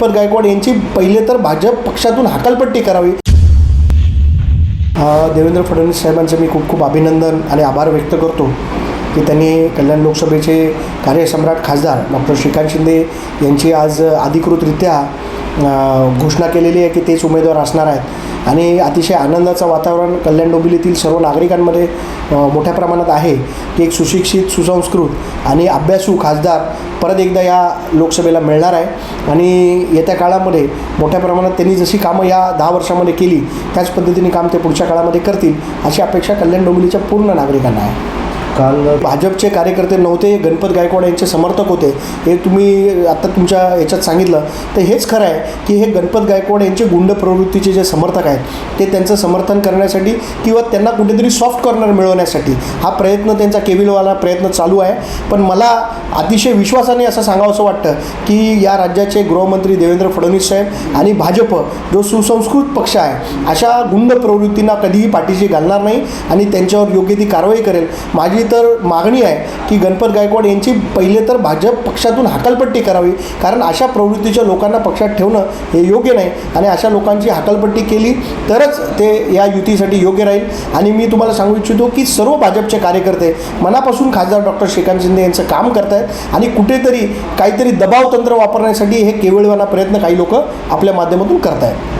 गणपत गायकवाड यांची पहिले तर भाजप पक्षातून हकालपट्टी करावी. देवेंद्र फडणवीस साहेबांचं मी खूप खूप अभिनंदन आणि आभार व्यक्त करतो की त्यांनी कल्याण लोकसभेचे कार्यसम्राट खासदार डॉक्टर श्रीकांत शिंदे यांची आज अधिकृतरित्या घोषणा केलेली आहे की तेच उमेदवार असणार आहेत. आणि अतिशय आनंदाचं वातावरण कल्याण डोंबिवलीतील सर्व नागरिकांमध्ये मोठ्या प्रमाणात आहे की एक सुशिक्षित सुसंस्कृत आणि अभ्यासू खासदार परत एकदा या लोकसभेला मिळणार आहे. आणि येत्या काळामध्ये मोठ्या प्रमाणात त्यांनी जशी कामं या दहा वर्षामध्ये केली त्याच पद्धतीने काम ते पुढच्या काळामध्ये करतील अशी अपेक्षा कल्याण डोंबिवलीच्या पूर्ण नागरिकांना आहे. काल भाजपचे कार्यकर्ते नव्हते गणपत गायकवाड यांचे समर्थक होते. हे तुम्ही आता तुमच्या याच्यात सांगितलं. तर हेच खरं आहे की हे गणपत गायकवाड यांचे गुंड प्रवृत्तीचे जे समर्थक आहेत ते त्यांचं समर्थन करण्यासाठी किंवा त्यांना कुठेतरी सॉफ्ट कॉर्नर मिळवण्यासाठी हा प्रयत्न त्यांचा केविलवाला प्रयत्न चालू आहे. पण मला अतिशय विश्वासाने असं सांगावंसं वाटतं की या राज्याचे गृहमंत्री देवेंद्र फडणवीस साहेब आणि भाजप जो सुसंस्कृत पक्ष आहे अशा गुंड प्रवृत्तींना कधीही पाठीशी घालणार नाही आणि त्यांच्यावर योग्य ती कारवाई करेल. माझी तर मागणी आहे की गणपत गायकवाड यांची पहिले तर भाजप पक्षातून हकालपट्टी करावी कारण अशा प्रवृत्तीच्या लोकांना पक्षात ठेवणं हे योग्य नाही. आणि अशा लोकांची हकालपट्टी केली तरच ते या युतीसाठी योग्य राहील. आणि मी तुम्हाला सांगू इच्छितो की सर्व भाजपचे कार्यकर्ते मनापासून खासदार डॉक्टर श्रीकांत शिंदे यांचं काम करत आहेत आणि कुठेतरी काहीतरी दबाव तंत्र वापरण्यासाठी हे केवळवाना प्रयत्न काही लोक आपल्या माध्यमातून करत आहेत